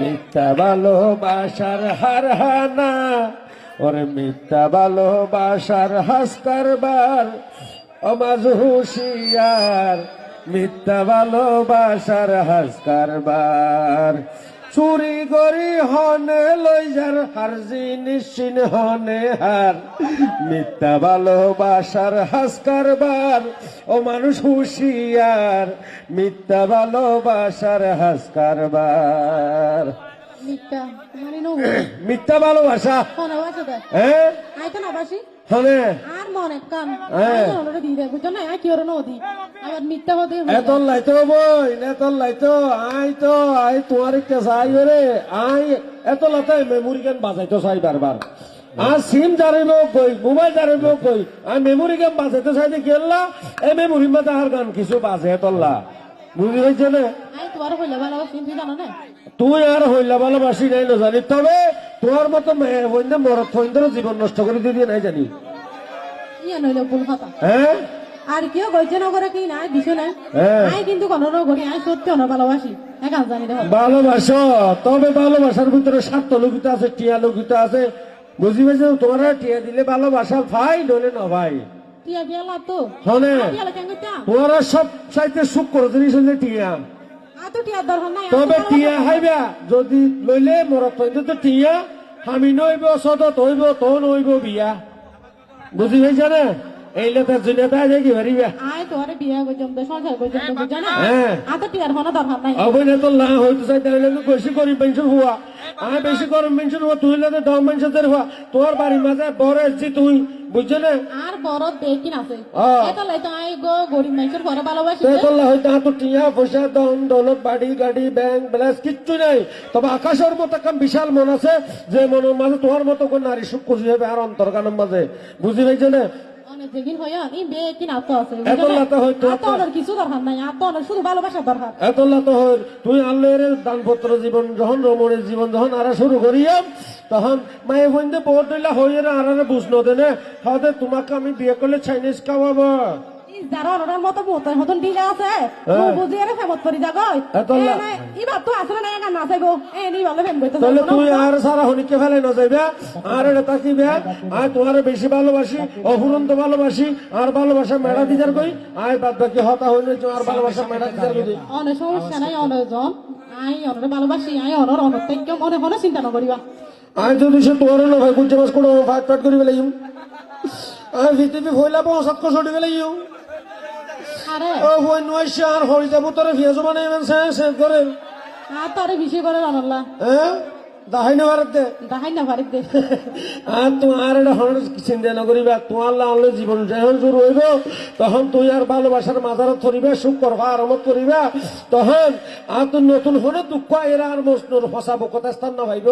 মিথ্যা ভালোবাসার হার হানা ওরে মিথ্যা ভালোবাসার হাসকারবার অমাজ হুশিয়ার মিথ্যা ভালোবাসার হাসকারবার। চুরি করি হনে লই যার হার জিনিসিন হনে হার। মিথ্যা ভালোবাসার হাসকারবার ও মানুষ হুশিয়ার। মিথ্যা ভালোবাসার মানে নব মিথ্যা। ভালোবাসা। হ্যাঁ তো আর তো মেমোরি গেম বাজাইতো চাই বারবার। আর সিম জারিব কই মোবাইল জারিব কই। আর মেমোরি গেম বাজাইতে চাই দেখি আল্লাহ এই মেমোরি মধ্যে আর গান কিছু বাজে এতল্লা বুঝি হয়েছে না? আই তুই আর হইলা ভালোবাসি নাই জানি। তবে তোমার মতো মেয়ে মরত ফৈন্দের জীবন নষ্ট করে দিয়ে নাই জানি। হ্যাঁ? আর কেউ কি নাই বিষয় নাই হ্যাঁ। আই কিন্তু কোনো আই সত্যি অনেক ভালোবাসি। একান জানি দেখো। ভালোবাসো তবে ভালোবাসার ভিতরে স্বার্থ লোকিত আছে টিয়া লোকিত আছে। বুঝি পাইছো? তোমার টিয়া দিলে ভালোবাসা ভাই নলে না ভাই। টিয়া বিয়া লাভ তো? তোমার সব চাইতে সুখ করো জিনিস হইলে টিয়া। তবে টিয়া হাইবা যদি লইলে মরত তো টিয়া আমি নইব সদত হইব তো নইব বিয়া। বুঝি পাইছা না? এইলে তার জুনিয়া তাই দেখি পারিবা আই তোরে বিয়া তো সংসার তো বুঝছ না হ্যাঁ। তো টিয়ার কোনো দরকার নাই তো না হইতে চাই তাহলে তো বেশি করি পেনশন আমি বেশি করি পেনশন হওয়া তুই লাগে দম পেনশন হওয়া তোর বাড়ির মাঝে বড় এসছি তুই বুঝছ না? আর বড় বেকিন আছে। এটা লাই তো আই গো গরিব মানুষের ঘরে ভালোবাসি তো তোর হয়তো হাত টিয়া পয়সা দম দৌলত বাড়ি গাড়ি ব্যাংক ব্যালেন্স কিচ্ছু নাই। তবে আকাশের মতো একটা বিশাল মন আছে যে মনের মাঝে তোমার মতো কোন নারী সুখ খুশি হবে আর অন্তর্গানের মাঝে। বুঝি পাইছো না? হই তুই আল্লাহর দানপত্র জীবন যখন রমণের জীবন যখন আর শুরু করিয়াম তখন মায়ে বন্ধে বহুত দইলা হইয়ে আর আর দেনে। তোমাকে আমি বিয়ে করলে চাইনিজ খাওয়াবো। যারা অনরার মতো মতো মতন দিলে আছে। ফেমত জাগই এত তো আসলে না একা নাচে গো। এ নি ভালো ফেম কইতে তাহলে তুই আর সারা হনিকে ফেলে না যাইবে আর এটা তাকিবে। আর তোমার বেশি ভালোবাসি অফুরন্ত ভালোবাসি আর ভালোবাসা মেড়া দিদার কই। আয় বাদ বাকি হতা হইলে আর ভালোবাসা মেড়া দিদার কই। সমস্যা নাই অনেকজন। আই অনরে ভালোবাসি আই অনর অনত্যাগ মনে মনে চিন্তা নকরিবা আয় যদি সে তোর না ভাই পারছ কোনো ফাট ফাট করি বেলাইম আয় পৃথিবী ফইলা বসত কসড়ি বেলাইম আরে ও বই নয়সে আর যাব তোরে ফিয়াজ বানাইবেন সে সে করে। আর তারে বেশি করে অনল্লা হ্যাঁ দাহাই না ভারতে দেখাই না পারি দে। আর তোমার এটা হন চিন্তা না করিবা তোমার আনলে জীবন যখন শুরু হইব তখন তুই আর ভালোবাসার মাথার ধরিবা সুখ করবা আরামত করিবা। তখন আর তুই নতুন হলে দুঃখ এরা আর মস্তুর ফসাবো কথা স্থান না ভাইব।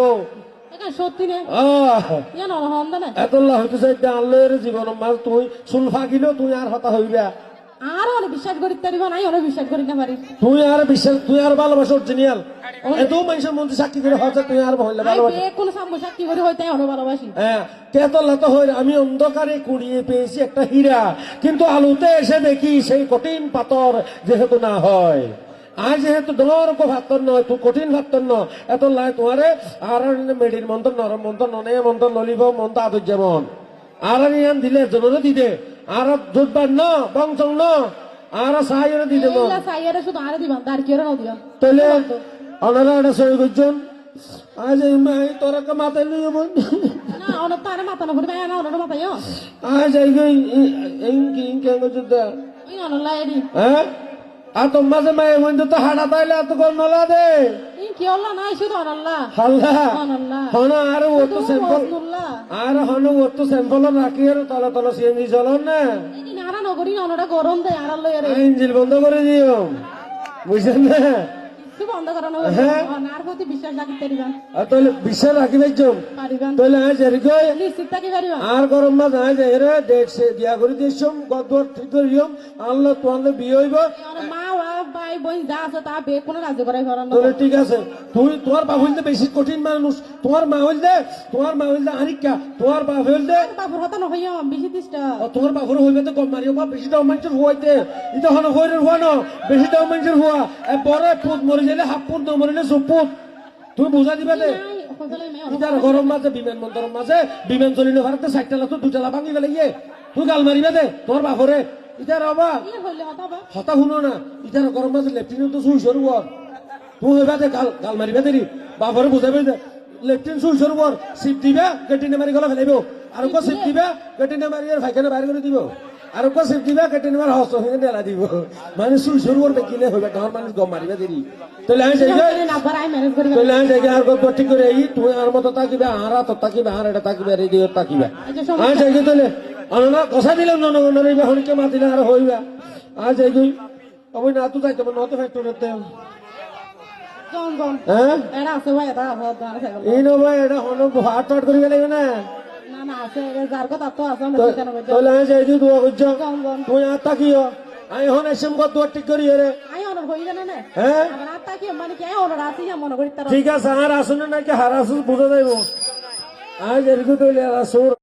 এতল্লা হইতে চাই আনলের জীবন মাঝ তুই চুল ফাঁকিলেও তুই আর হতা হইবা। আর অনেক বিশ্বাস করি তারিবা নাই অনেক বিশ্বাস করি না পারি তুই আর বিশ্বাস তুই আর ভালোবাসা অরিজিনাল। এত মানুষের মধ্যে সাক্ষী করে হচ্ছে তুই আর আই ভালোবাসা। বে কোন সাম্য সাক্ষী করে হইতে ভালোবাসি। হ্যাঁ তেতলা তো হই আমি অন্ধকারে কুড়িয়ে পেয়েছি একটা হীরা। কিন্তু আলুতে এসে দেখি সেই কঠিন পাথর যেহেতু না হয়। আজ যেহেতু ডর পাথর নয় তুই কঠিন পাথর ন এত লাই তোমারে আর মেডির মন্ত্র নরম মন্ত্র ননে মন্ত্র নলিব মন্ত্র আদর যেমন আর দিলে জনরে দিদে আর জোটবার ন বংশং ন আর সাহায্য দিদে ন এইলা সাইয়ারে শুধু আরে দিবান তার কি তাহলে ওনারা এটা সই করছেন আজ এই মাই তোরা কে মাথায় নিয়ে ইয় আজ এই ইনকি ইনকি এডি হ্যাঁ আর তোর মাঝে মায়ে বন্ধু তো হাঁটা পাইলে এত নলা দে কি অল্লা নাই শুধু অনল্লা হাল্লা হন আর ও স্যাম্পল আর হন ও স্যাম্পল রাখি আর তলা তলা সিএনজি চলন না। নারা নগরী অনটা গরম দেয় আর লই ইঞ্জিন বন্ধ করে দিও। বুঝছেন না? হ্যাঁ। আর আর আর গরম মাছ আজ এরে বিয়া করে দিয়েছম গদর ঠিক করিয়ম আল্লাহ তোমার বিয়ে হইব। মা ভাই বোন যা আছে তা বে কোনো করাই তাহলে ঠিক আছে তুই তোমার বাপ হইলে বেশি কঠিন মানুষ তোমার মা হইলে তোমার মা হইলে আরিকা তোমার বাপ হইলে বাপুর নহইয়া বেশি তোমার বাপর হইবে তো কম মারিও বা বেশি দাম মানুষের হুয়াইতে এটা হলো হইরের হুয়া ন বেশি দাম মানুষের হুয়া এ বড় পুত মরে গেলে হাফ পুত মরিলে সুপুত তুমি বুঝা দিবে দে মে গরম মাঝে বিমান বন্দরের মাঝে বিমান চলিলে ভারতে সাইকেল তো দুটালা ভাঙি গেলে ইয়ে তুই গাল মারিবে দে তোর বাপরে। ইটার অবা হতা বা? না ইটার গরম তো সুই তুই হইবা গাল গাল মারিবে দেরি বাপরে বুঝাবে দে লেফটিনেন্ট সুই সরব সিপ দিবা কেটিনে মারি গলা ফেলাইব। আর কো সিপ দিবা মারি আর ভাইখানে বাইরে করে দিব। আর কো সিপ দিবা কেটিনে মারি হয়ে দিব। মানে সুই সরবর দেখিলে হইবা গাঁর মানুষ গম মারিবে দেরি তাহলে আমি যাই তাহলে আমি যাই আর ঠিক করে এই তুই আর মতো তাকিবে আর তো তাকিবে আর এটা তাকিবে আর এই দিকে তাকিবে যাই অননা কথা দিলাম জনগণের এই হরিকে মাতিলে আর হইবা। আজ যাই গই অবৈ না তো যাইতে পারো নতো ফ্যাক্টরিতে হ্যাঁ? এরা ভাই এটা এই হন হাত টাট করিবে লাগবে না। আমরা দিই তুই আর তাকিও। আমি হন এসম কত ঠিক করি রে আমার আছে ঠিক আছে আর আসুন নাকি হারাসুস বুঝা যাইব। আজ এরকম তৈলে আসুর